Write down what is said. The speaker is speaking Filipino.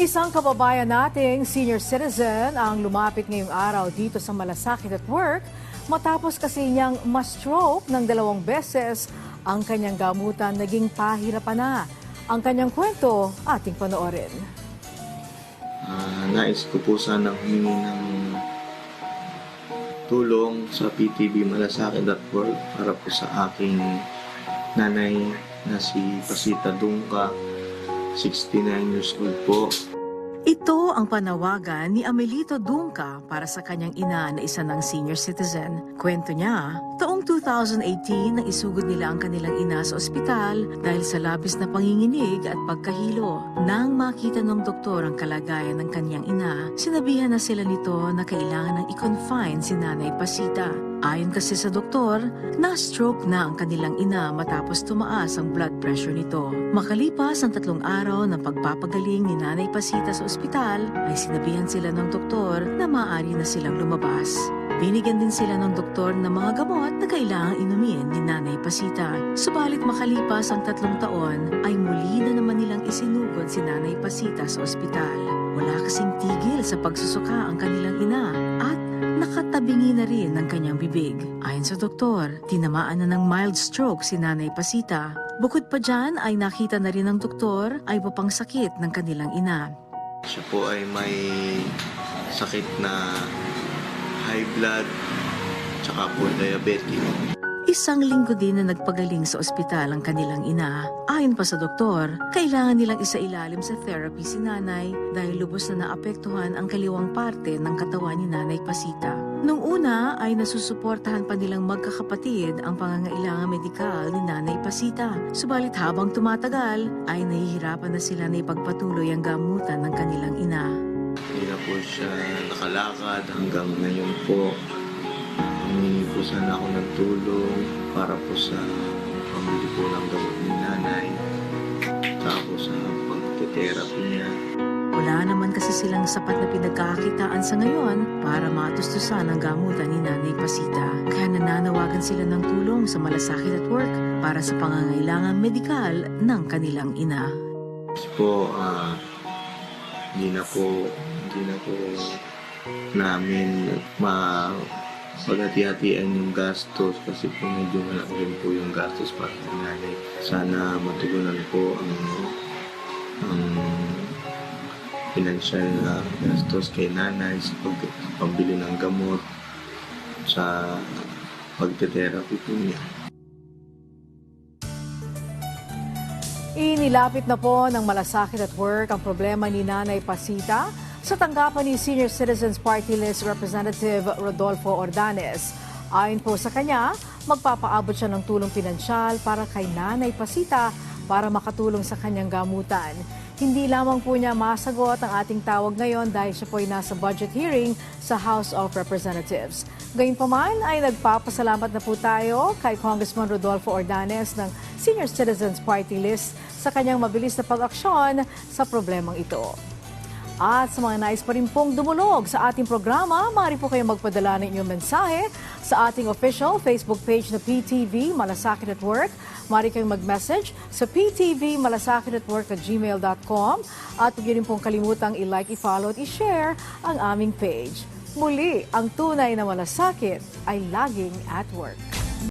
Isang kababayan nating senior citizen ang lumapit ngayong araw dito sa Malasakit at Work matapos kasi niyang ma-stroke ng dalawang beses ang kanyang gamutan naging pahirapan na. Ang kanyang kwento ating panoorin. Ah, nais ko po sanang humingi ng tulong sa PTV Malasakit at Work para po sa aking nanay na si Pasita Dungka, 69 years old po. Ito ang panawagan ni Amelito Dungka para sa kanyang ina na isa ng senior citizen. Kwento niya, taong 2018 nang isugod nila ang kanilang ina sa ospital dahil sa labis na panginginig at pagkahilo. Nang makita ng doktor ang kalagayan ng kanyang ina, sinabihan na sila nito na kailangan ng i-confine si Nanay Pasita. Ayon kasi sa doktor, na-stroke na ang kanilang ina matapos tumaas ang blood pressure nito. Makalipas ang tatlong araw ng pagpapagaling ni Nanay Pasita sa ospital, ay sinabihan sila ng doktor na maaari na silang lumabas. Binigyan din sila ng doktor ng mga gamot na kailangang inumin ni Nanay Pasita. Subalit makalipas ang tatlong taon, ay muli na naman nilang isinugod si Nanay Pasita sa ospital. Wala kasing tigil sa pagsusuka ang kanilang ina nakatabingi na rin ng kanyang bibig. Ayon sa doktor, tinamaan na ng mild stroke si Nanay Pasita. Bukod pa dyan ay nakita na rin ng doktor ay papang sakit ng kanilang ina. Siya po ay may sakit na high blood, tsaka po diabetic. Isang linggo din na nagpagaling sa ospital ang kanilang ina. Ayon pa sa doktor, kailangan nilang isailalim sa therapy si nanay dahil lubos na naapektuhan ang kaliwang parte ng katawan ni Nanay Pasita. Nung una ay nasusuportahan pa nilang magkakapatid ang pangangailangan medikal ni Nanay Pasita. Subalit habang tumatagal ay nahihirapan na sila na ipagpatuloy ang gamutan ng kanilang ina. Hindi na po siya nakalakad hanggang ngayon po. Humingi po sana ako ng tulong para po sa pamili po ng gamot ni nanay. Po sa pagte-therapy niya. Wala naman kasi silang sapat na pinagkakakitaan sa ngayon para matustusan ang gamutan ni Nanay Pasita. Kaya nananawagan sila ng tulong sa malasakit at work para sa pangangailangan medikal ng kanilang ina. Po, ah, hindi na po, hindi na po namin ma paghati-hatian yung gastos kasi po medyo malaki po yung gastos para sa nanay. Sana matugunan po ang ang financial na gastos kay nanay sa pag, pambili ng gamot sa pagte-therapy po niya. Inilapit na po ng malasakit at work ang problema ni Nanay Pasita sa tanggapan ni Senior Citizens Party List Representative Rodolfo Ordanes. Ayon po sa kanya, magpapaabot siya ng tulong pinansyal para kay Nanay Pasita para makatulong sa kanyang gamutan. Hindi lamang po niya masagot ang ating tawag ngayon dahil siya po ay nasa budget hearing sa House of Representatives. Gayunpaman ay nagpapasalamat na po tayo kay Congressman Rodolfo Ordanes ng Senior Citizens Party List sa kanyang mabilis na pag-aksyon sa problemang ito. At sa mga nais pa rin pong dumulog sa ating programa, maaari po kayong magpadala ng inyong mensahe sa ating official Facebook page na PTV Malasakit at Work. Maaari kayong mag-message sa PTV at at gmail.com at huwag rin pong kalimutang i-like, i-follow at i-share ang aming page. Muli, ang tunay na malasakit ay laging at work.